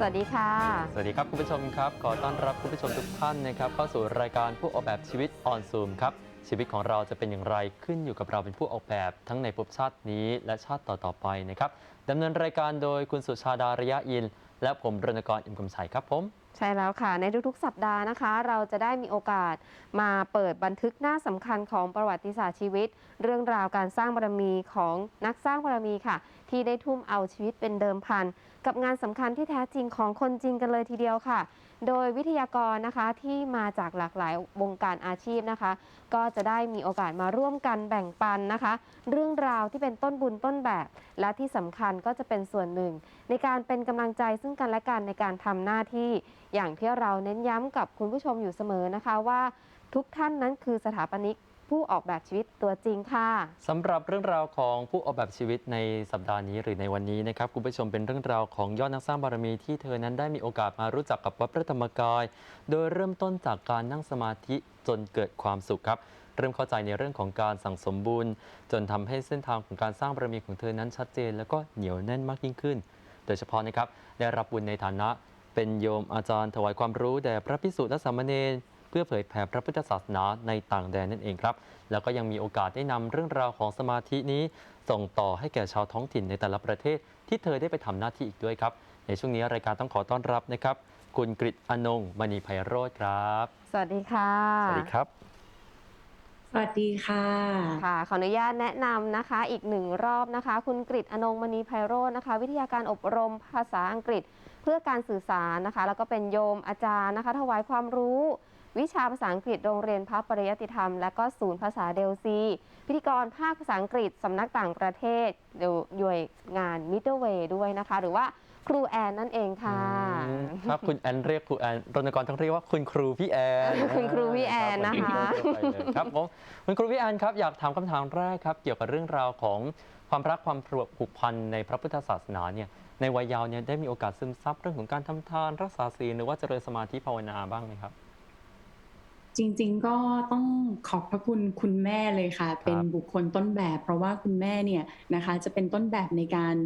สวัสดีค่ะ สวัสดีครับคุณผู้ชมครับ ขอต้อนรับคุณผู้ชมทุกท่านนะครับเข้าสู่รายการผู้ออกแบบชีวิตออนซูมครับชีวิตของเราจะเป็นอย่างไรขึ้นอยู่กับเราเป็นผู้ออกแบบทั้งในภพชาตินี้และชาติต่อๆไปนะครับดำเนินรายการโดยคุณสุชาดาระยะอิน และผมรณกรอิมกำชัยครับผมใช่แล้วค่ะ ในทุกๆ สัปดาห์นะคะ เราจะได้มีโอกาสมาเปิดบันทึกหน้าสำคัญของประวัติศาสตร์ชีวิต เรื่องราวการสร้างบารมีของนักสร้างบารมีค่ะ ที่ได้ทุ่มเอาชีวิตเป็นเดิมพัน กับงานสำคัญที่แท้จริงของคนจริงกันเลยทีเดียวค่ะ โดยวิทยากรนะคะที่มาจากหลากหลายวงการอาชีพนะคะ ก็จะได้มีโอกาสมาร่วมกันแบ่งปันนะคะ เรื่องราวที่เป็นต้นบุญต้นแบบ และที่สำคัญก็จะเป็นส่วนหนึ่ง ในการเป็นกำลังใจซึ่งกันและกันในการทำหน้าที่ อย่างที่เราเน้นย้ำกับคุณผู้ชมอยู่เสมอนะคะว่า ทุกท่านนั้นคือสถาปนิก ผู้ออกแบบชีวิตตัวจริงค่ะ สำหรับเรื่องราวของผู้ออกแบบชีวิตในสัปดาห์นี้หรือในวันนี้นะครับคุณผู้ชมเป็นเรื่องราวของยอดนักสร้างบารมีที่เธอนั้นได้มีโอกาสมารู้จักกับวัดพระธรรมกาย โดยเริ่มต้นจากการนั่งสมาธิจนเกิดความสุขครับ เริ่มเข้าใจในเรื่องของการสั่งสมบุญ จนทำให้เส้นทางของการสร้างบารมีของเธอนั้นชัดเจน แล้วก็เหนียวแน่นมากยิ่งขึ้น โดยเฉพาะนะครับได้รับบุญในฐานะ เป็นโยมอาจารย์ถวายความรู้แด่พระพิสุและสามเณร เพื่อเผยแผ่พระพุทธศาสนาในต่างแดนนั่นเองครับ แล้วก็ยังมีโอกาสได้นำเรื่องราวของสมาธินี้ ส่งต่อให้แก่ชาวท้องถิ่นในแต่ละประเทศ ที่เธอได้ไปทำหน้าที่อีกด้วยครับ ในช่วงนี้รายการต้องขอต้อนรับนะครับ คุณกฤษอนงค์มณีไพโรธครับ สวัสดีค่ะ สวัสดีครับสวัสดีค่ะ ค่ะ ขออนุญาตแนะนำนะคะ อีกหนึ่งรอบนะคะ คุณกฤษอนงค์มณีไพโรจน์นะคะ วิทยาการอบรมภาษาอังกฤษ เพื่อการสื่อสารนะคะ แล้วก็เป็นโยมอาจารย์นะคะ ถวายความรู้ วิชาภาษาอังกฤษโรงเรียนพระปริยติธรรม และก็ศูนย์ภาษาเดลซี พิธีกรภาคภาษาอังกฤษสำนักต่างประเทศโดยโดยงาน Middle Way ด้วยนะคะ หรือว่าครูแอนนั่นเองค่ะอืมครับคุณแอนเรียกครูแอนรณกรต้องเรียกว่าคุณครูพี่แอนคุณครูพี่แอนนะคะรับวันนี้ก็ไปเลยครับผมคุณครูพี่แอนครับอยากถามคำถามแรกครับ เกี่ยวกับเรื่องราวของความรักความผูกพันในพระพุทธศาสนาเนี่ยในวัยเยาว์เนี่ยได้มีโอกาสซึมซับเรื่องของการทำทานรักษาศีลหรือว่าเจริญสมาธิภาวนาบ้างไหมครับ จริง ๆ ก็ต้องขอบพระคุณคุณแม่เลยค่ะ เป็นบุคคลต้นแบบ เพราะว่าคุณแม่เนี่ยนะคะจะเป็นต้นแบบในการ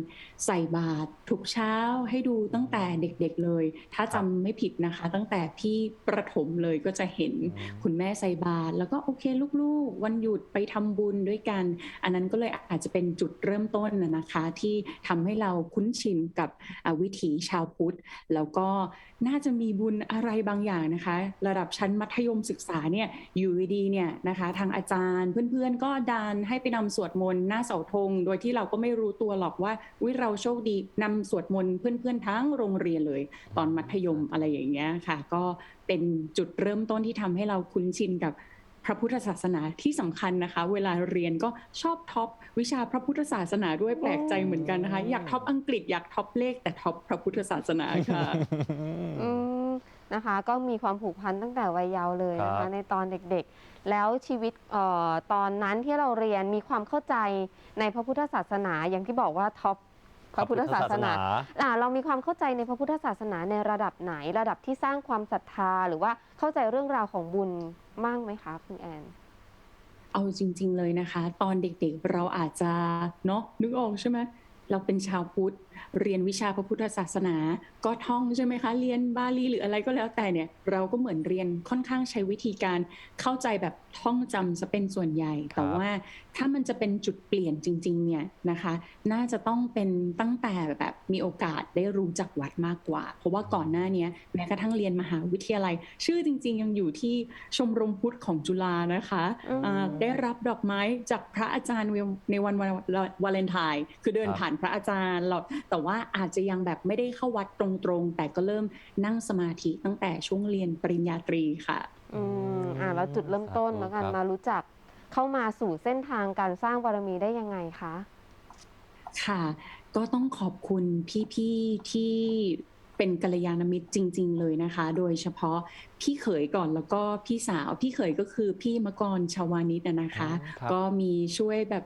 ใส่บาตรทุกเช้าให้ดูตั้งแต่เด็กๆเลย ถ้าจำไม่ผิดนะคะ ตั้งแต่พี่ประถมเลยก็จะเห็นอืมคุณแม่ใส่บาตรแล้วก็โอเคลูกๆ วันหยุดไปทำบุญด้วยกัน อันนั้นก็เลยอาจจะเป็นจุดเริ่มต้นนะนะคะ ที่ทำให้เราคุ้นชินกับอ่าวิถีชาวพุทธ แล้วก็น่าจะมีบุญอะไรบางอย่างนะคะ ระดับชั้นมัธยมศึกษาเนี่ยอยู่ดีเนี่ยนะคะทางอาจารย์เพื่อนๆ ก็ดันให้ไปนำสวดมนต์หน้าเสาธง โดยที่เราก็ไม่รู้ตัวหรอกว่าวิเราโชคดีนำสวดมนต์เพื่อนๆทั้งโรงเรียนเลย ตอนมัธยมอะไรอย่างเงี้ยค่ะ ก็เป็นจุดเริ่มต้นที่ทำให้เราคุ้นชินกับ พระพุทธศาสนาที่สำคัญนะคะ เวลาเรียนก็ชอบท็อปวิชาพระพุทธศาสนาด้วยแปลกใจเหมือนกันนะคะ อยากท็อปอังกฤษอยากท็อปเลขแต่ท็อปพระพุทธศาสนาค่ะอืมนะคะ ก็มีความผูกพันตั้งแต่วัยเยาว์เลยนะครัคะบในตอนเด็กๆ แล้วชีวิตเอ่อตอนนั้นที่เราเรียนมีความเข้าใจในพระพุทธศาสนาอย่างที่บอกว่าท็อปพระพุทธศาสนาอ่าเรามีความเข้าใจในพระพุทธศาสนาในระดับไหน ระดับที่สร้างความศรัทธาหรือว่าเข้าใจเรื่องราวของบุญ มั่งไหมคะคุณแอน เอาจริง ๆ เลยนะคะ ตอนเด็กๆเราอาจจะเนาะนึกออกใช่ไหม เราเป็นชาวพุทธเรียนวิชาพระพุทธศาสนา ก็ท่องใช่ไหมคะ เรียนบาลีหรืออะไรก็แล้วแต่เนี่ย เราก็เหมือนเรียนค่อนข้างใช้วิธีการเข้าใจแบบท่องจำจะเป็นส่วนใหญ่ แต่ว่าถ้ามันจะเป็นจุดเปลี่ยนจริง ๆ เนี่ยนะคะ น่าจะต้องเป็นตั้งแต่แบบมีโอกาสได้รู้จักวัดมากกว่า เพราะว่าก่อนหน้าเนี้ยแม้กระทั่งเรียนมหาวิทยาลัย ชื่อจริง ๆ ยังอยู่ที่ชมรมพุทธของจุฬานะคะอืมอ่าได้รับดอกไม้จากพระอาจารย์ในวันวันวาเลนไทน์คือเดินครับผ่านพระอาจารย์เราแต่ว่าอาจจะยังแบบไม่ได้เข้าวัดตรงๆ แต่ก็เริ่มนั่งสมาธิตั้งแต่ช่วงเรียนปริญญาตรีค่ะอืมอ่าแล้วจุดเริ่มต้นสาธุแล้วกันครับมารู้จักเข้ามาสู่เส้นทางการสร้างบารมีได้ยังไงคะค่ะ ก็ต้องขอบคุณพี่ๆที่เป็นกัลยาณมิตรจริง ๆ เลยนะคะ โดยเฉพาะพี่เขยก่อนแล้วก็พี่สาว พี่เขยก็คือพี่มกรชาวานิชนะนะคะอ๋อครับก็มีช่วยแบบ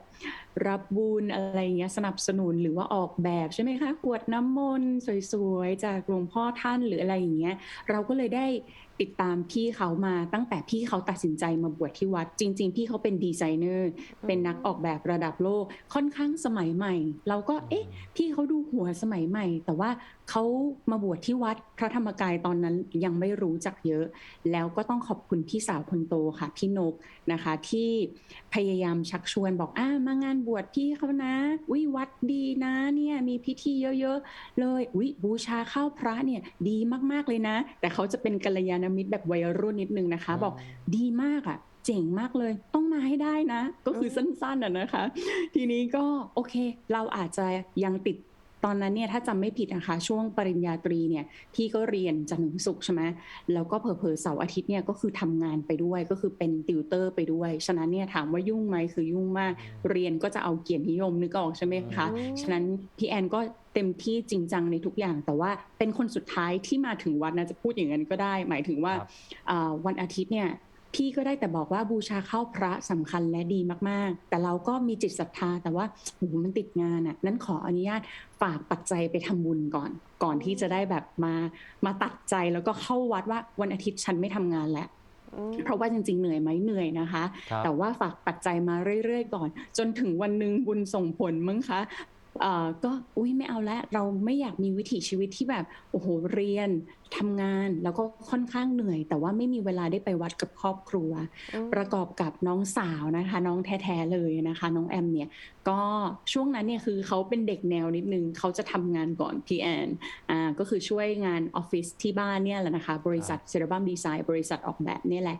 รับบุญอะไรเงี้ยสนับสนุนหรือว่าออกแบบใช่ไหมคะกวดน้ำมนต์สวยๆ จากหลวงพ่อท่านหรืออะไรอย่างเงี้ยเราก็เลยได้ติดตามพี่เขามาตั้งแต่พี่เขาตัดสินใจมาบวชที่วัด จริง ๆ พี่เขาเป็นดีไซเนอร์ เป็นนักออกแบบระดับโลกค่อนข้างสมัยใหม่ เราก็เอ๊ะ พี่เขาดูหัวสมัยใหม่ แต่ว่าเขามาบวชที่วัดพระธรรมกายตอนนั้นยังไม่รู้จักเยอะ แล้วก็ต้องขอบคุณพี่สาวคนโตค่ะ พี่นกนะคะ ที่พยายามชักชวนบอกอ่ามางานบวชพี่เขานะวิวัดดีนะเนี่ยมีพิธีเยอะๆเลยวิบูชาข้าวพระเนี่ยดีมากๆเลยนะ แต่เขาจะเป็นกัลยาณมิตรแบบวัยรุ่นนิดนึงนะคะ บอกดีมากอะเจ๋งมากเลยต้องมาให้ได้นะ ก็คือสั้นๆอะนะคะ ทีนี้ก็โอเค เราอาจจะยังติด ตอนนั้นเนี่ยถ้าจำไม่ผิดนะคะ ช่วงปริญญาตรีเนี่ยพี่ก็เรียนจันทร์ถึงศุกร์ใช่ไหมแล้วก็เผลอๆเสาร์อาทิตย์เนี่ยก็คือทำงานไปด้วยก็คือเป็นติวเตอร์ไปด้วย ฉะนั้นเนี่ยถามว่ายุ่งไหมคือยุ่งมาก เรียนก็จะเอาเกียรตินิยมนึกออกใช่ไหมคะอืมฉะนั้นพี่แอนก็เต็มที่จริงจังในทุกอย่าง แต่ว่าเป็นคนสุดท้ายที่มาถึงวัดนะจะพูดอย่างนั้นก็ได้ หมายถึงว่าครับอ่าวันอาทิตย์เนี่ย พี่ก็ได้แต่บอกว่าบูชาเข้าพระสำคัญและดีมากๆ แต่เราก็มีจิตศรัทธาแต่ว่าโอ้โหมันติดงานอะนั้นขออนุญาตฝากปัจจัยไปทำบุญก่อน ก่อนที่จะได้แบบมามาตัดใจแล้วก็เข้าวัดว่าวันอาทิตย์ฉันไม่ทำงานแล้วอืมเพราะว่าจริงๆ เหนื่อยไหมเหนื่อยนะคะครับแต่ว่าฝากปัจจัยมาเรื่อยๆ ก่อน จนถึงวันหนึ่งบุญส่งผลมั้งคะเอ่อ ก็อุ้ยไม่เอาแล้วเราไม่อยากมีวิถีชีวิตที่แบบโอ้โหเรียนทำงานแล้วก็ค่อนข้างเหนื่อย แต่ว่าไม่มีเวลาได้ไปวัดกับครอบครัวอืมประกอบกับน้องสาวนะคะ น้องแท้ๆเลยนะคะ น้องแอมเนี่ยก็ช่วงนั้นเนี่ยคือเขาเป็นเด็กแนวนิดนึงเขาจะทำงานก่อนพี่แอนอ่าก็คือช่วยงานออฟฟิศที่บ้านเนี่ยแหละนะคะ บริษัทเซราบัมดีไซน์บริษัทออกแบบเนี่ยแหละ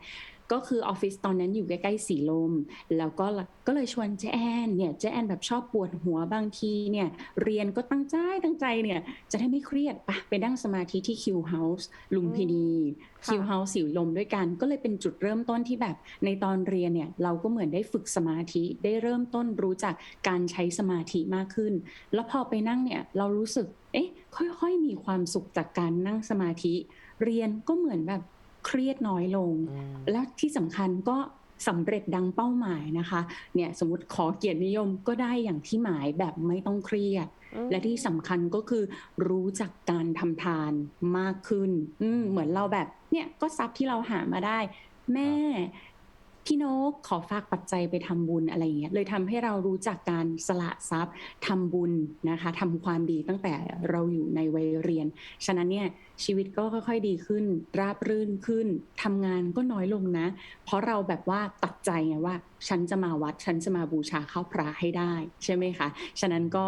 ก็คือออฟฟิศตอนนั้นอยู่ใกล้ๆสีลม แล้วก็ก็เลยชวนเจแอนเนี่ยเจแอนแบบชอบปวดหัวบางทีเนี่ยเรียนก็ตั้งใจตั้งใจเนี่ยจะได้ไม่เครียดปะไปนั่งสมาธิที่คิวเฮาส์ลุมพินีค่ะคิวเฮาส์สีลมด้วยกัน ก็เลยเป็นจุดเริ่มต้นที่แบบในตอนเรียนเนี่ยเราก็เหมือนได้ฝึกสมาธิได้เริ่มต้นรู้จักการใช้สมาธิมากขึ้น แล้วพอไปนั่งเนี่ยเรารู้สึกเอ๊ะค่อยๆมีความสุขจากการนั่งสมาธิ เรียนก็เหมือนแบบ เครียดน้อยลงอืมแล้วที่สำคัญก็สำเร็จดังเป้าหมายนะคะ เนี่ยสมมติขอเกียรตินิยมก็ได้อย่างที่หมายแบบไม่ต้องเครียดอืมและที่สำคัญก็คือรู้จักการทำทานมากขึ้นอืมเหมือนเราแบบเนี่ยก็ทรัพย์ที่เราหามาได้ แม่ พี่นกขอฝากปัจจัยไปทำบุญอะไรอย่างเงี้ยเลยทำให้เรารู้จักการสละทรัพย์ทำบุญนะคะทำความดีตั้งแต่เราอยู่ในวัยเรียน ฉะนั้นเนี่ยชีวิตก็ค่อยๆดีขึ้น ราบรื่นขึ้นทำงานก็น้อยลงนะ เพราะเราแบบว่าตัดใจไงว่า ฉันจะมาวัด ฉันจะมาบูชาข้าวพระให้ได้ ใช่ไหมคะ ฉะนั้นก็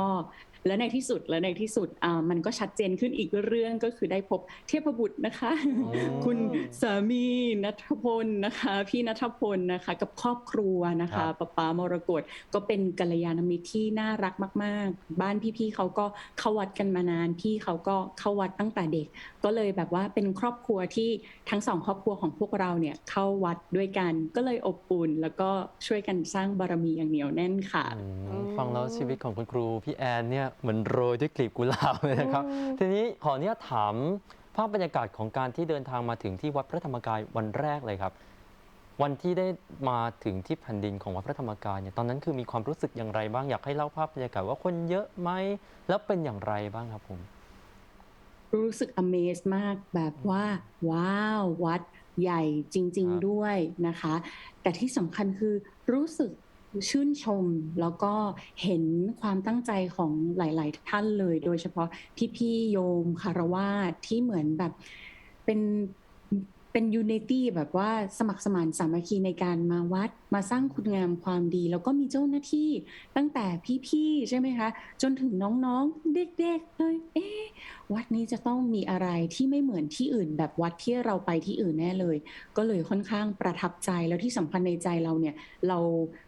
และในที่สุดและในที่สุดอ่ามันก็ชัดเจนขึ้นอีกเรื่องก็คือได้พบเทพบุตรนะคะอ๋อคุณสามีนัทพลนะคะ พี่นัทพลนะคะ กับครอบครัวนะครัคะบป้าป้ามรกตก็เป็นกัลยาณมิตรที่น่ารักมาก ๆ บ้านพี่ๆเขาก็เข้าวัดกันมานาน พี่เขาก็เข้าวัดตั้งแต่เด็ก ก็เลยแบบว่าเป็นครอบครัวที่ทั้งสองครอบครัวของพวกเราเนี่ยเข้าวัดด้วยกันก็เลยอบอุ่นแล้วก็ช่วยกันสร้างบารมีอย่างเหนียวแน่นค่ะอืมอืมฟังแล้วชีวิตของคุณครูพี่แอนเนี่ยเหมือนโรยด้วยกลีบกุหลาบเลยนะครับอืมทีนี้ขอเนี่ยถามภาพบรรยากาศของการที่เดินทางมาถึงที่วัดพระธรรมกายวันแรกเลยครับ วันที่ได้มาถึงที่แผ่นดินของวัดพระธรรมกายเนี่ยตอนนั้นคือมีความรู้สึกอย่างไรบ้างอยากให้เล่าภาพบรรยากาศว่าคนเยอะไหมแล้วเป็นอย่างไรบ้างครับผมรู้สึก amaze มากแบบว่า ว้าว วัดใหญ่จริงครับๆด้วยนะคะ แต่ที่สำคัญคือรู้สึก ชื่นชมแล้วก็เห็นความตั้งใจของหลาย ๆ ท่านเลย โดยเฉพาะพี่ๆโยมคารวาสที่เหมือนแบบเป็น เป็นยูนิตี้แบบว่าสมัครสมานสามัคคีในการมาวัดมาสร้างคุณงามความดี แล้วก็มีเจ้าหน้าที่ตั้งแต่พี่ๆใช่ไหมคะ จนถึงน้องๆ เด็กๆเลยเอ๊วัดนี้จะต้องมีอะไรที่ไม่เหมือนที่อื่น แบบวัดที่เราไปที่อื่นแน่เลย ก็เลยค่อนข้างประทับใจแล้วที่สำคัญในใจเราเนี่ย เรา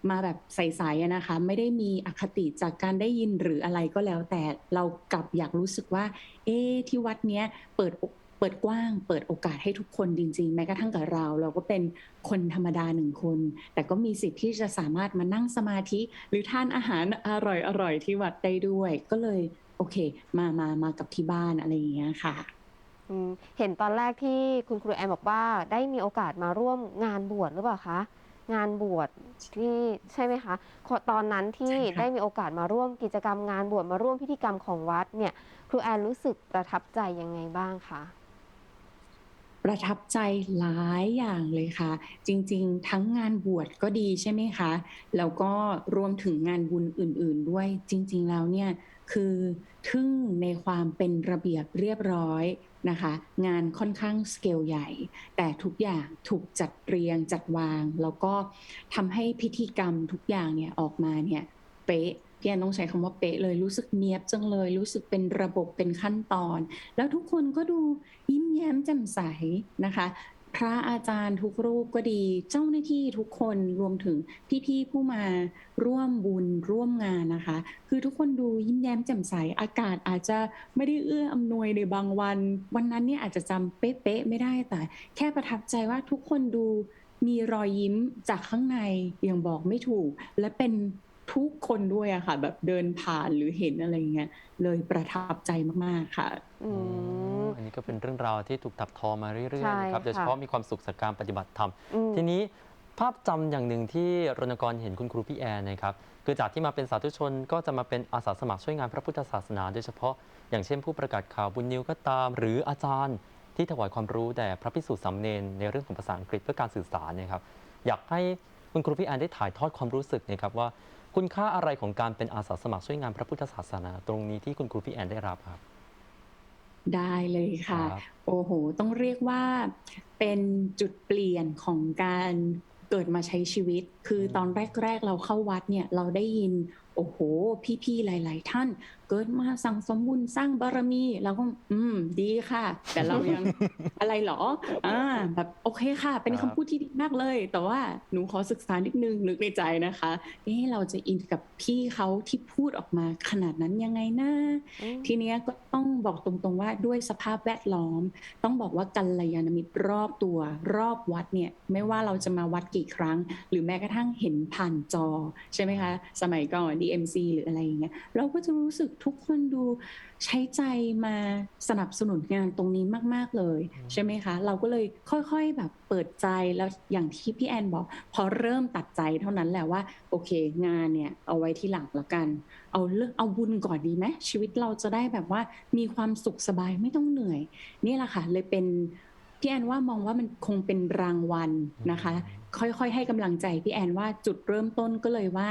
มาแบบใสๆนะคะ ไม่ได้มีอคติจากการได้ยินหรืออะไรก็แล้วแต่เรากลับอยากรู้สึกว่า เอ๊ที่วัดเนี้ยเปิดอก เปิดกว้าง เปิดโอกาสให้ทุกคนจริง ๆ แม้กระทั่งกับเรา เราก็เป็นคนธรรมดาหนึ่งคน แต่ก็มีสิทธิ์ที่จะสามารถมานั่งสมาธิ หรือทานอาหารอร่อยๆที่วัดได้ด้วย ก็เลยโอเค มามามากับที่บ้านอะไรอย่างเงี้ยค่ะอืมเห็นตอนแรกที่คุณครูแอนบอกว่าได้มีโอกาสมาร่วมงานบวชหรือเปล่าคะงานบวชที่ใช่ไหมคะขอตอนนั้นที่ใช่ค่ะได้มีโอกาสมาร่วมกิจกรรมงานบวชมาร่วมพิธีกรรมของวัดเนี่ย ครูแอนรู้สึกประทับใจยังไงบ้างคะ ประทับใจหลายอย่างเลยค่ะ จริงๆ ทั้งงานบวชก็ดีใช่ไหมคะแล้วก็รวมถึงงานบุญอื่น ๆ ด้วยจริง ๆ แล้วเนี่ยคือทึ่งในความเป็นระเบียบเรียบร้อยนะคะ งานค่อนข้างสเกลใหญ่ แต่ทุกอย่างถูกจัดเรียงจัดวาง แล้วก็ทำให้พิธีกรรมทุกอย่างเนี่ยออกมาเนี่ยเป๊ะ พี่แอนต้องใช้คำว่าเป๊ะเลยรู้สึกเนียบจังเลย รู้สึกเป็นระบบเป็นขั้นตอน แล้วทุกคนก็ดูยิ้มแย้มแจ่มใสนะคะพระอาจารย์ทุกรูปก็ดี เจ้าหน้าที่ทุกคนรวมถึงพี่ๆผู้มาร่วมบุญร่วมงานนะคะ คือทุกคนดูยิ้มแย้มแจ่มใสอากาศอาจจะไม่ได้เอื้ออำนวยในบางวัน วันนั้นเนี่ยอาจจะจำเป๊ะๆไม่ได้แต่ แค่ประทับใจว่าทุกคนดูมีรอยยิ้มจากข้างในยังบอกไม่ถูก และเป็น ทุกคนด้วยอะค่ะ แบบเดินผ่านหรือเห็นอะไรเงี้ยเลยประทับใจมากๆค่ะ อืมอันนี้ก็เป็นเรื่องราวที่ถูกตัดทอมาเรื่อยใช่ๆนะครับค่ะโดยเฉพาะมีความสุขจากการปฏิบัติธรรมอืมทีนี้ภาพจำอย่างหนึ่งที่รณกรเห็นคุณครูพี่แอนนะครับคือจากที่มาเป็นสาธุชนก็จะมาเป็นอาสาสมัครช่วยงานพระพุทธศาสนา โดยเฉพาะอย่างเช่นผู้ประกาศข่าวบุญนิวก็ตาม หรืออาจารย์ที่ถวายความรู้แด่พระพิสุทธิ์สามเณรในเรื่องของภาษาอังกฤษเพื่อการสื่อสารเนะครับอยากให้คุณครูพี่แอนได้ถ่ายทอดความรู้สึกนะครับว่า คุณค่าอะไรของการเป็นอาสาสมัครช่วยงานพระพุทธศาสนา ตรงนี้ที่คุณครูพี่แอนได้รับครับ ได้เลยค่ะครับโอ้โห ต้องเรียกว่าเป็นจุดเปลี่ยนของการเกิดมาใช้ชีวิต คือตอนแรก ๆ เราเข้าวัดเนี่ย เราได้ยินโอ้โห พี่ๆหลาย ๆ ท่าน เกิดมาสั่งสมบุญสร้างบารมีเราก็อืม ดีค่ะ แต่เรายังอะไรเหรอ อ่า แบบโอเคค่ะ เป็นครับคำพูดที่ดีมากเลย แต่ว่าหนูขอศึกษานิดนึงนึกในใจนะคะเอ๊ะเราจะอินกับพี่เขาที่พูดออกมาขนาดนั้นยังไงนะอืมทีเนี้ยก็ต้องบอกตรงๆว่าด้วยสภาพแวดล้อม ต้องบอกว่ากัลยาณมิตรรอบตัว รอบวัดเนี่ย ไม่ว่าเราจะมาวัดกี่ครั้ง หรือแม้กระทั่งเห็นผ่านจอใช่ไหมคะ สมัยก่อน DMC หรืออะไรอย่างเงี้ยเราก็จะรู้สึกทุกคนดูใช้ใจมาสนับสนุนงานตรงนี้มาก ๆเลยอืมใช่ไหมคะ เราก็เลยค่อยๆแบบเปิดใจแล้วอย่างที่พี่แอนบอก พอเริ่มตัดใจเท่านั้นแหละว่า โอเค งานเนี่ยเอาไว้ที่หลังแล้วกัน เอาเรื่องเอาบุญก่อนดีไหมชีวิตเราจะได้แบบว่ามีความสุขสบายไม่ต้องเหนื่อย นี่แหละค่ะเลยเป็นพี่แอนว่ามองว่ามันคงเป็นรางวัลนะคะ ค่อยๆ ให้กำลังใจพี่แอนว่าจุดเริ่มต้นก็เลยว่า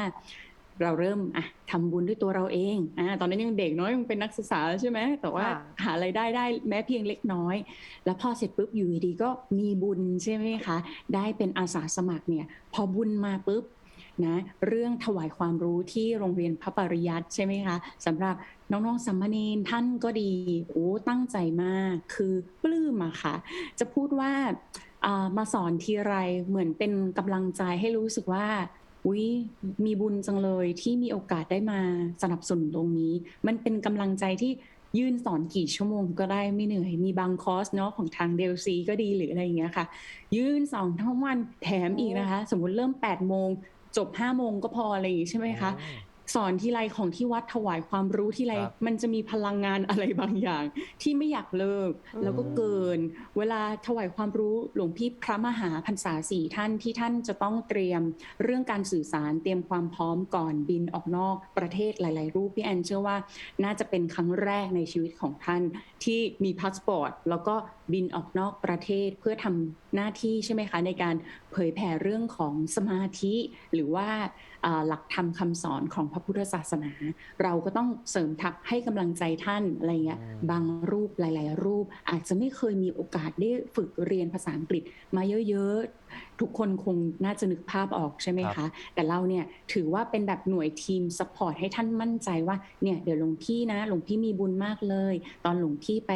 เราเริ่มอะทำบุญด้วยตัวเราเองอ่าตอนนั้นยังเด็กน้อยยังเป็นนักศึกษาใช่ไหมแต่ว่าค่ะหาไรายได้ได้แม้เพียงเล็กน้อย แล้วพอเสร็จปุ๊บอยู่ดีๆก็มีบุญใช่ไหมคะ ได้เป็นอาสาสมัครเนี่ย พอบุญมาปุ๊บนะเรื่องถวายความรู้ที่โรงเรียนพระปริยัติใช่ไหมคะสำหรับน้องๆสัมมเนนท่านก็ดีโอ้ตั้งใจมากคือปลื้มอะค่ะ จะพูดว่าอ่ามาสอนทีไรเหมือนเป็นกำลังใจให้รู้สึกว่า อุ้ยมีบุญจังเลยที่มีโอกาสได้มาสนับสนุนตรงนี้ มันเป็นกำลังใจที่ยื่นสอนกี่ชั่วโมงก็ได้ไม่เหนื่อย มีบางคอร์สเนาะของทางเดลซีก็ดีหรืออะไรอย่างเงี้ยค่ะ ยื่นสองทั้งวันแถมอีกนะคะ สมมุติเริ่ม8ปดโมงจบ5้าโมงก็พออะไรอย่างงี้ใช่ไหมคะ สอนที่ไรของที่วัดถวายความรู้ที่ไรครับมันจะมีพลังงานอะไรบางอย่าง ที่ไม่อยากเลิกอืมแล้วก็เกิน เวลาถวายความรู้หลวงพี่พระมหาพรรษาสี่ท่านที่ท่านจะต้องเตรียมเรื่องการสื่อสารเตรียมความพร้อมก่อนบินออกนอกประเทศหลาย ๆ รูปพี่แอนเชื่อว่าน่าจะเป็นครั้งแรกในชีวิตของท่านที่มีพาสปอร์ตแล้วก็บินออกนอกประเทศเพื่อทำหน้าที่ใช่ไหมคะ ในการเผยแผ่เรื่องของสมาธิหรือว่าอ่า หลักธรรมคำสอนของพระพุทธศาสนา เราก็ต้องเสริมทัพให้กำลังใจท่านอะไรเงี้ยอืมบางรูปหลาย ๆ รูป อาจจะไม่เคยมีโอกาสได้ฝึกเรียนภาษาอังกฤษมาเยอะ ๆ ทุกคนคงน่าจะนึกภาพออกใช่ไหมครัคะบแต่เราเนี่ยถือว่าเป็นแบบหน่วยทีมซัพพอร์ตให้ท่านมั่นใจว่าเนี่ยเดี๋ยวหลวงพี่นะหลวงพี่มีบุญมากเลย ตอนหลวงพี่ไป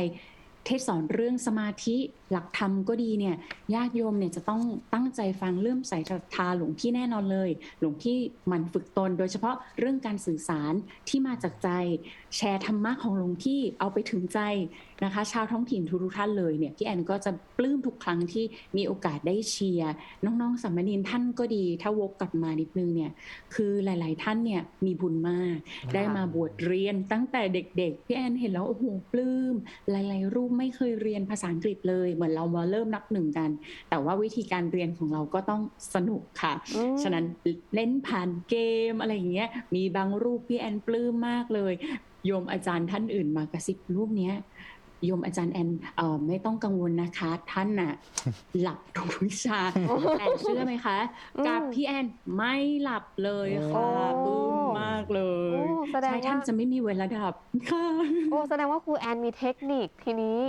เทศสอนเรื่องสมาธิหลักธรรมก็ดีเนี่ยญาติโยมเนี่ยจะต้องตั้งใจฟังเริ่มใส่ศรัทธาหลวงพี่แน่นอนเลย หลวงพี่มันฝึกตน โดยเฉพาะเรื่องการสื่อสารที่มาจากใจ แชร์ธรรมะของหลวงพี่เอาไปถึงใจนะคะ ชาวท้องถิ่นทุกๆท่านเลยเนี่ยพี่แอนก็จะปลื้มทุกครั้งที่มีโอกาสได้เชียร์น้องๆสัมมณีนท่านก็ดี ถ้าวกกลับมานิดนึงเนี่ยคือหลาย ๆ ท่านเนี่ยมีบุญมาก ได้มาบวชเรียนตั้งแต่เด็กๆพี่แอนเห็นแล้วโอ้โหปลื้มหลาย ๆ รูปไม่เคยเรียนภาษาอังกฤษเลย เหมือนเรามาเริ่มนับหนึ่งกัน แต่ว่าวิธีการเรียนของเราก็ต้องสนุกค่ะอืมฉะนั้นเล่นผ่านเกมอะไรอย่างเงี้ยมีบางรูปพี่แอนปลื้มมากเลย โยมอาจารย์ท่านอื่นมากระซิบรูปเนี้ย โยมอาจารย์แอนเอ่อไม่ต้องกังวลนะคะ ท่านน่ะหลับทุกวิชาแต่เชื่อไหมคะอืมกับพี่แอนไม่หลับเลยค่ะโอ้ปลื้มมากเลโอ้ยแสดงใช่ท่านว่าจะไม่มีเวลาดับค่ะโอ้แสดงว่าครูแอนมีเทคนิคทีนี้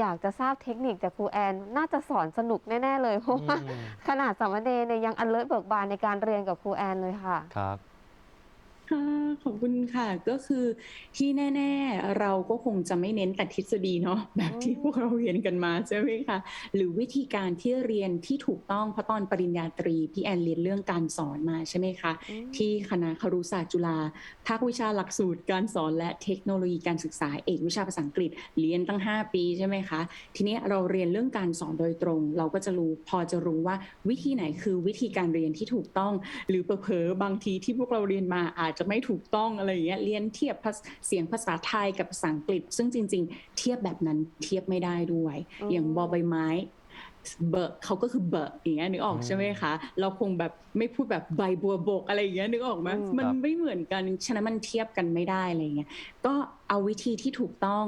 อยากจะทราบเทคนิคจากครูแอน น่าจะสอนสนุกแน่ ๆ เลยเพราะว่าอืมขนาดสามเณรเนี่ยยังอันเลิศเบิกบานในการเรียนกับครูแอนเลยค่ะ ครับ ค่ะขอบคุณค่ะ ก็คือที่แน่ ๆ เราก็คงจะไม่เน้นแต่ทฤษฎีเนาะแบบที่พวกเราเรียนกันมาใช่ไหมคะหรือวิธีการที่เรียนที่ถูกต้องเพราะตอนปริญญาตรีพี่แอนเรียนเรื่องการสอนมาใช่ไหมคะอืมที่คณะครุศาสตร์จุฬาภาควิชาหลักสูตรการสอนและเทคโนโลยีการศึกษาเอกวิชาภาษาอังกฤษเรียนตั้ง 5 ปีใช่ไหมคะทีนี้เราเรียนเรื่องการสอนโดยตรง เราก็จะรู้พอจะรู้ว่าวิธีไหนคือวิธีการเรียนที่ถูกต้อง หรือเผลอๆบางทีที่พวกเราเรียนมาอาจจะไม่ถูกต้องอะไรอย่างเงี้ยเรียนเทียบภาษเสียงภาษาไทยกับภาษาอังกฤษ ซึ่งจริง ๆ เทียบแบบนั้นเทียบไม่ได้ด้วยอืมอย่างบอใบไม้เบอร์เขาก็คือเบอร์อย่างเงี้ยนึกออกอืมใช่ไหมคะ เราคงแบบไม่พูดแบบใบบัวบกอะไรอย่างเงี้ยนึกออกไหมอืมมันครับไม่เหมือนกันฉะนั้นมันเทียบกันไม่ได้อะไรอย่างเงี้ยก็ เอาวิธีที่ถูกต้อง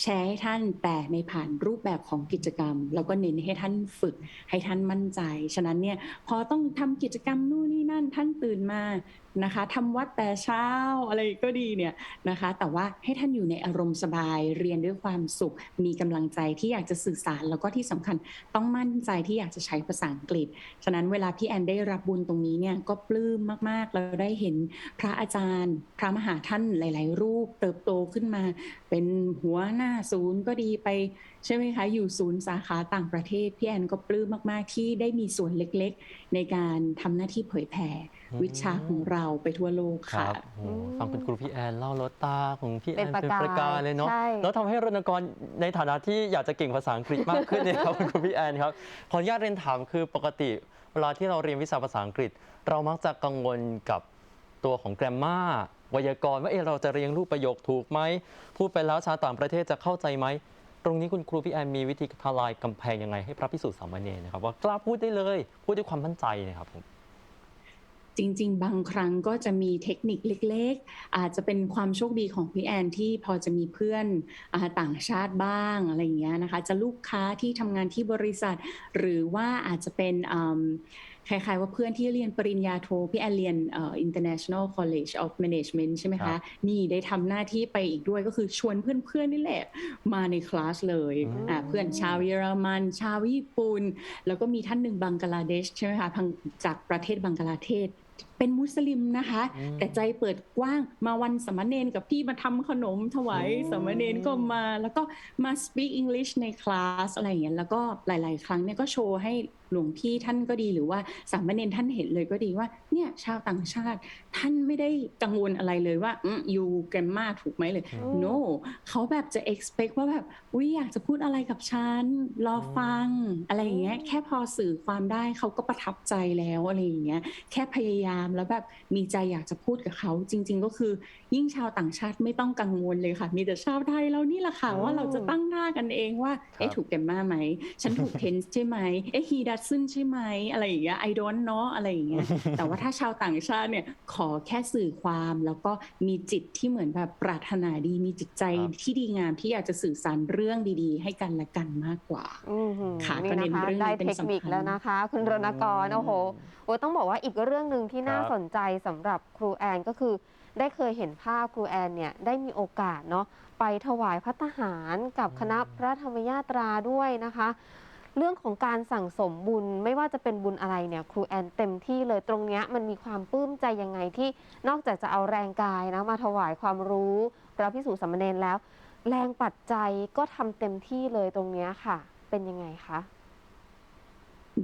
แชร์ให้ท่านแต่ในผ่านรูปแบบของกิจกรรม แล้วก็เน้นให้ท่านฝึกให้ท่านมั่นใจ ฉะนั้นเนี่ยพอต้องทำกิจกรรมนู่นนี่นั่นท่านตื่นมานะคะทำวัดแต่เช้าอะไรก็ดีเนี่ยนะคะ แต่ว่าให้ท่านอยู่ในอารมณ์สบายเรียนด้วยความสุข มีกำลังใจที่อยากจะสื่อสาร แล้วก็ที่สำคัญต้องมั่นใจที่อยากจะใช้ภาษาอังกฤษ ฉะนั้นเวลาพี่แอนได้รับบุญตรงนี้เนี่ยก็ปลื้มมากๆ เราได้เห็นพระอาจารย์ พระมหาท่านหลาย ๆ รูปเติบโตขึ้นมา เป็นหัวหน้าศูนย์ก็ดีไปใช่ไหมคะ อยู่ศูนย์สาขาต่างประเทศ พี่แอนก็ปลื้มมากๆที่ได้มีส่วนเล็กๆ ในการทำหน้าที่เผยแผ่อืมวิชาของเราไปทั่วโลกคค่ะรับโอ้โหฟังคุณครูพี่แอนเล่ารถตาของพี่แอเป็นนประเป็นกายประกายเลยเนาะใช่แล้วทำให้รณกรในฐานะที่อยากจะเก่งภาษาอังกฤษมากขึ้นเนี่ยครับคุณครูพี่แอนครับขออนุญาตเรียนถามคือปกติเวลาที่เราเรียนวิชาภาษาอังกฤษ เรามักจะกังวลกับตัวของแกรมมา ไวยากรณ์ว่าเอะเราจะเรียงรูปประโยคถูกไหมพูดไปแล้วชาวต่างประเทศจะเข้าใจไหมตรงนี้คุณครูพี่แอนมีวิธีทลายกำแพงยังไงให้พระพิสุทธิ์สามเณรนะครับ ว่ากล้าพูดได้เลยพูดด้วยความมั่นใจนะครับผมจริง ๆ บางครั้งก็จะมีเทคนิคเล็ก ๆ อาจจะเป็นความโชคดีของพี่แอนที่พอจะมีเพื่อนอต่างชาติบ้างอะไรอย่างเงี้ยนะคะ จะลูกค้าที่ทำงานที่บริษัท หรือว่าอาจจะเป็น คล้ายๆว่าเพื่อนที่เรียนปริญญาโทพี่แอนเรียนเอ่อ International College of Management ใช่ไหมครัคะบนี่ได้ทำหน้าที่ไปอีกด้วยก็คือชวนเพื่อนๆนี่แหละ มาในคลาสเลยอืมอ่าเพื่อนชาวเยอรมัน ชาวญี่ปุ่น แล้วก็มีท่านหนึ่งบังกลาเทศใช่ไหมคะทางจากประเทศบังกลาเทศ เป็นมุสลิมนะคะอืมแต่ใจเปิดกว้างมาวันสามเณรกับพี่มาทำขนมถวายอืมสามเณรก็มาแล้วก็มา speak English ในคลาสอะไรอย่างเงี้ยแล้วก็หลาย ๆ ครั้งเนี่ยก็โชว์ให้หลวงพี่ท่านก็ดีหรือว่าสามเณรท่านเห็นเลยก็ดีว่าเนี่ยชาวต่างชาติ ท่านไม่ได้กังวลอะไรเลยว่าอืมยูแกรมมาถูกไหมเลยอืม no เขาแบบจะ expect ว่าแบบวิอยากจะพูดอะไรกับฉันรอฟังอะไรอย่างเงี้ยอืมแค่พอสื่อความได้เขาก็ประทับใจแล้วอะไรอย่างเงี้ยแค่พยายามแล้วแบบมีใจอยากจะพูดกับเขาจริง ๆ ก็คือ ยิ่งชาวต่างชาติไม่ต้องกังวลเลยค่ะ มีแต่ชาวไทยเรานี่แหละค่ะอืมว่าเราจะตั้งหน้ากันเองว่าเอ๊ะถูกแกมมาไหม ฉันถูก tense ใช่ไหมเอ๊ะ he doesn't ใช่ไหมอะไรอย่างเงี้ย I don't know อะไรอย่างเงี้ยแต่ว่าถ้าชาวต่างชาติเนี่ยขอแค่สื่อความแล้วก็มีจิตที่เหมือนแบบปรารถนาดี มีจิตใจครับที่ดีงามที่อยากจะสื่อสารเรื่องดีๆ ให้กันและกันมากกว่าอือหือค่ะนี่ก็เน้นนะคะเรื่องนี้ได้เป็นเทคนิคสำคัญแล้วนะคะ คุณรณกรโอ้โหโอ้ต้องบอกว่าอีกเรื่องหนึ่งที่น่าครับสนใจสำหรับครูแอนก็คือ ได้เคยเห็นภาพครูแอนเนี่ยได้มีโอกาสเนาะไปถวายพัตตาหารกับคณะพระธรรมยาตราด้วยนะคะ เรื่องของการสั่งสมบุญไม่ว่าจะเป็นบุญอะไรเนี่ยครูแอนเต็มที่เลยตรงเนี้ยมันมีความปลื้มใจยังไงที่นอกจากจะเอาแรงกายนะมาถวายความรู้พระพิสุสามเณรแล้ว แรงปัจจัยก็ทำเต็มที่เลยตรงเนี้ยค่ะ เป็นยังไงคะ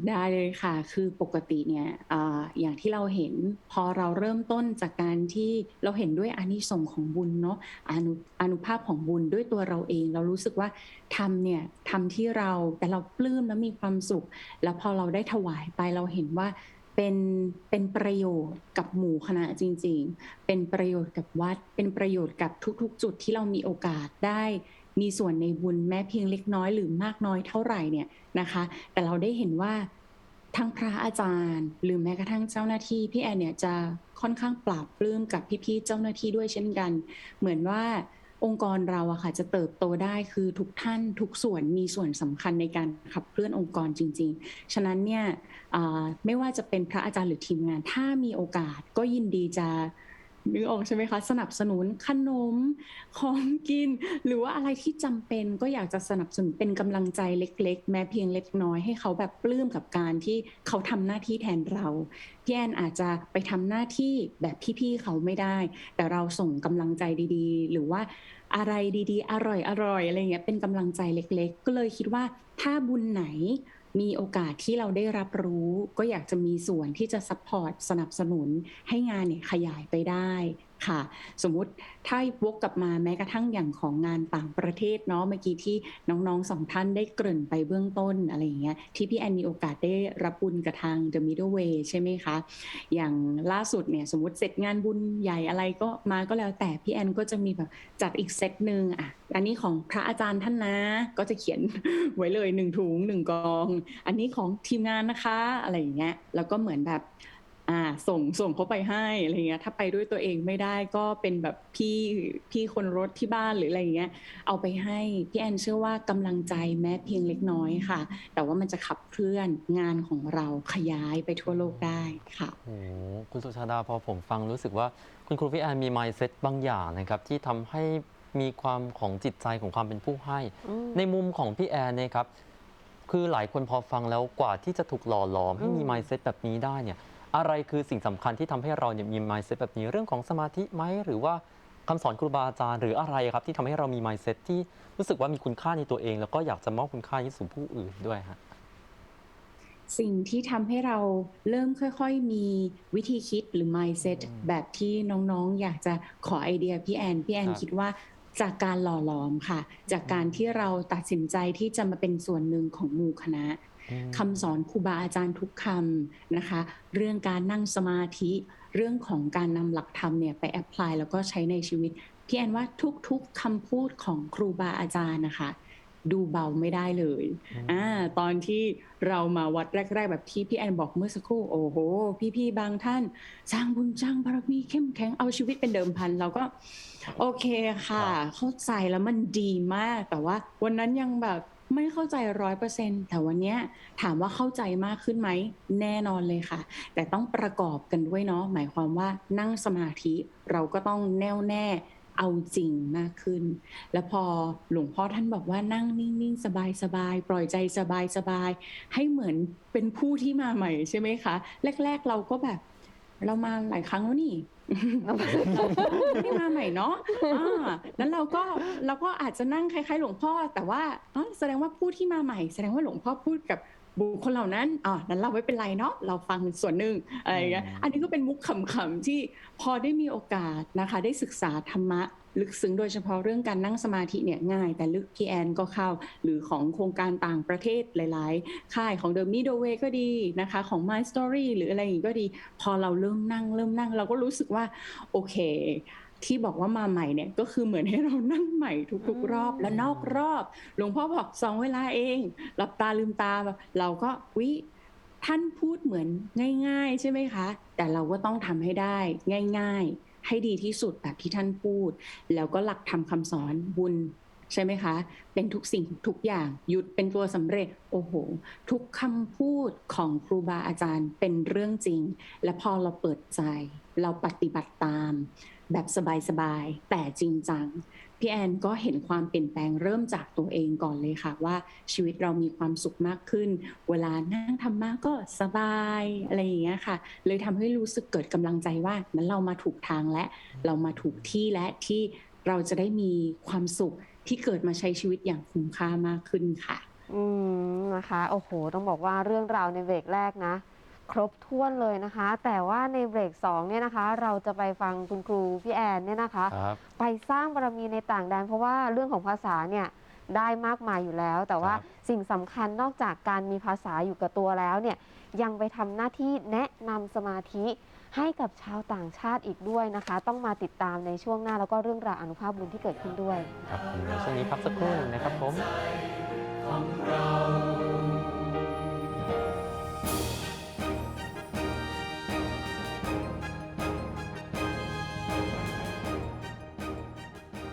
ได้เลยค่ะ คือปกติเนี่ยออย่างที่เราเห็นพอเราเริ่มต้นจากการที่เราเห็นด้วยอานิสงส์ของบุญเนาะอนุอนุภาพของบุญด้วยตัวเราเอง เรารู้สึกว่าทำเนี่ยทำที่เราแต่เราปลื้มและมีความสุข แล้วพอเราได้ถวายไปเราเห็นว่าเป็นเป็นประโยชน์กับหมู่คณะจริง ๆ เป็นประโยชน์กับวัด เป็นประโยชน์กับทุกๆ จุดที่เรามีโอกาสได้ มีส่วนในบุญแม้เพียงเล็กน้อยหรือมากน้อยเท่าไหร่เนี่ยนะคะ แต่เราได้เห็นว่าทั้งพระอาจารย์ หรือแม้กระทั่งเจ้าหน้าที่พี่แอนเนี่ยจะค่อนข้างปราบปลื้มกับพี่ๆเจ้าหน้าที่ด้วยเช่นกัน เหมือนว่าองค์กรเราอะค่ะจะเติบโตได้คือทุกท่านทุกส่วนมีส่วนสำคัญในการขับเคลื่อนองค์กรจริง ๆ ฉะนั้นเนี่ยไม่ว่าจะเป็นพระอาจารย์หรือทีมงาน ถ้ามีโอกาสก็ยินดีจะ นึกออกใช่ไหมคะ สนับสนุนขนมของกิน หรือว่าอะไรที่จำเป็นก็อยากจะสนับสนุนเป็นกำลังใจเล็ก ๆ แม้เพียงเล็กน้อยให้เขาแบบปลื้มกับการที่เขาทำหน้าที่แทนเราพี่แอนอาจจะไปทำหน้าที่แบบพี่ๆเขาไม่ได้ แต่เราส่งกำลังใจดีๆ หรือว่าอะไรดีๆ อร่อยๆอะไรเงี้ยเป็นกำลังใจเล็ก ๆ ก็เลยคิดว่าถ้าบุญไหน มีโอกาสที่เราได้รับรู้ ก็อยากจะมีส่วนที่จะซัพพอร์ตสนับสนุนให้งานเนี่ยขยายไปได้ ค่ะ สมมุติถ้าวกกลับมาแม้กระทั่งอย่างของงานต่างประเทศเนาะเมื่อกี้ที่น้องๆสองท่านได้เกริ่นไปเบื้องต้นอะไรอย่างเงี้ยที่พี่แอนมีโอกาสได้รับบุญกับทาง The Middle Way ใช่ไหมคะ อย่างล่าสุดเนี่ยสมมติเสร็จงานบุญใหญ่อะไรก็มาก็แล้วแต่พี่แอนก็จะมีแบบจัดอีกเซตหนึ่งอะอันนี้ของพระอาจารย์ท่านนะ ก็จะเขียนไว้เลยหนึ่งถุงหนึ่งกอง อันนี้ของทีมงานนะคะอะไรอย่างเงี้ยแล้วก็เหมือนแบบ อ่าส่งส่งเขาไปให้อะไรเงี้ยถ้าไปด้วยตัวเองไม่ได้ก็เป็นแบบพี่พี่คนรถที่บ้านหรืออะไรอย่างเงี้ยเอาไปให้พี่แอนเชื่อว่ากำลังใจแม้เพียงเล็กน้อยค่ะ แต่ว่ามันจะขับเคลื่อนงานของเราขยายไปทั่วโลกได้ค่ะโอ้โหคุณสุชาดาพอผมฟังรู้สึกว่าคุณครูพี่แอนมี mindset บางอย่างนะครับที่ทำให้มีความของจิตใจของความเป็นผู้ให้อืมในมุมของพี่แอนเนี่ยครับคือหลายคนพอฟังแล้วกว่าที่จะถูกหล่อหลอมให้มีอืม mindset แบบนี้ได้เนี่ย อะไรคือสิ่งสำคัญที่ทำให้เราเนี่ยมี mindset แบบนี้เรื่องของสมาธิไหมหรือว่าคำสอนครูบาอาจารย์หรืออะไรครับที่ทำให้เรามี mindset ที่รู้สึกว่ามีคุณค่าในตัวเอง แล้วก็อยากจะมอบคุณค่านี้สู่ผู้อื่นด้วยฮะสิ่งที่ทำให้เราเริ่มค่อย ๆ มีวิธีคิดหรือ mindset อืมแบบที่น้องๆ อยากจะขอไอเดียพี่แอน พี่แอนครับคิดว่าจากการหล่อหลอมค่ะ จากการที่เราตัดสินใจที่จะมาเป็นส่วนหนึ่งของหมู่คณะอืม คำสอนครูบาอาจารย์ทุกคำนะคะ เรื่องการนั่งสมาธิเรื่องของการนำหลักธรรมเนี่ยไปแอพพลายแล้วก็ใช้ในชีวิตพี่แอนว่าทุกๆคำพูดของครูบาอาจารย์นะคะดูเบาไม่ได้เลยอืมอ่า ตอนที่เรามาวัดแรก ๆ แบบที่พี่แอนบอกเมื่อสักครู่ โอ้โห พี่ๆ บางท่าน สร้างบุญสร้างบารมีเข้มแข็งเอาชีวิตเป็นเดิมพัน เราก็ โอเคค่ะ เข้าใจแล้วมันดีมาก แต่ว่าวันนั้นยังแบบ ไม่เข้าใจร้อยเปอร์เซ็นแต่วันนี้ถามว่าเข้าใจมากขึ้นไหม แน่นอนเลยค่ะ แต่ต้องประกอบกันด้วยเนาะหมายความว่านั่งสมาธิเราก็ต้องแน่วแน่เอาจริงมากขึ้น แล้วพอหลวงพ่อท่านบอกว่านั่งนิ่งๆ สบายๆ ปล่อยใจสบายๆ ให้เหมือนเป็นผู้ที่มาใหม่ใช่ไหมคะ แรก ๆ เราก็แบบ เรามาหลายครั้งแล้วนี่ไม่มาใหม่เนาะนั้นเราก็เราก็อาจจะนั่งคล้ายๆ หลวงพ่อ แต่ว่าแสดงว่าผู้ที่มาใหม่ แสดงว่าหลวงพ่อพูดกับ บุคคลเหล่านั้นอ่านั้นเราไม่เป็นไรเนาะเราฟังส่วนหนึ่งอะไรอย่างเงี้ยอืมอันนี้ก็เป็นมุกขำๆที่พอได้มีโอกาสนะคะ ได้ศึกษาธรรมะลึกซึ้งโดยเฉพาะเรื่องการนั่งสมาธิเนี่ยง่าย แต่ลึกพี่แอนก็เข้า หรือของโครงการต่างประเทศหลาย ๆ ค่ายของ The Middle Way ก็ดีนะคะ ของ My Story หรืออะไรอย่างนี้ก็ดี พอเราเริ่มนั่งเริ่มนั่ง เราก็รู้สึกว่า โอเค ที่บอกว่ามาใหม่เนี่ยก็คือเหมือนให้เรานั่งใหม่ทุกๆรอบและนอกรอบ หลวงพ่อบอกสองเวลาเอง หลับตาลืมตาเราก็วิท่านพูดเหมือนง่าย ๆ ใช่ไหมคะ แต่เราก็ต้องทำให้ได้ง่าย ๆ ให้ดีที่สุดแบบที่ท่านพูด แล้วก็หลักธรรมคำสอนบุญใช่ไหมคะ เป็นทุกสิ่งทุกอย่างหยุดเป็นตัวสำเร็จ โอ้โห ทุกคำพูดของครูบาอาจารย์เป็นเรื่องจริง และพอเราเปิดใจ เราปฏิบัติตาม แบบสบายๆ แต่จริงจัง พี่แอนก็เห็นความเปลี่ยนแปลงเริ่มจากตัวเองก่อนเลยค่ะ ว่าชีวิตเรามีความสุขมากขึ้น เวลานั่งทำมากก็สบายอะไรอย่างเงี้ยค่ะ เลยทำให้รู้สึกเกิดกำลังใจว่านั้นเรามาถูกทางและ เรามาถูกที่และที่เราจะได้มีความสุขที่เกิดมาใช้ชีวิตอย่างคุ้มค่ามากขึ้นค่ะ อืมนะคะ โอ้โห ต้องบอกว่าเรื่องราวในเบรกแรกนะ ครบถ้วนเลยนะคะ แต่ว่าในเบรกสองเนี่ยนะคะ เราจะไปฟังคุณครูพี่แอนเนี่ยนะคะ ครับ ไปสร้างบารมีในต่างแดนเพราะว่าเรื่องของภาษาเนี่ยได้มากมายอยู่แล้ว แต่ว่าครับ สิ่งสำคัญนอกจากการมีภาษาอยู่กับตัวแล้วเนี่ยยังไปทำหน้าที่แนะนำสมาธิให้กับชาวต่างชาติอีกด้วยนะคะ ต้องมาติดตามในช่วงหน้าแล้วก็เรื่องราวอนุภาพบุญที่เกิดขึ้นด้วย ครับผมเดี๋ยวช่วงนี้พักสักครู่หนึ่งนะครับผม ของเรา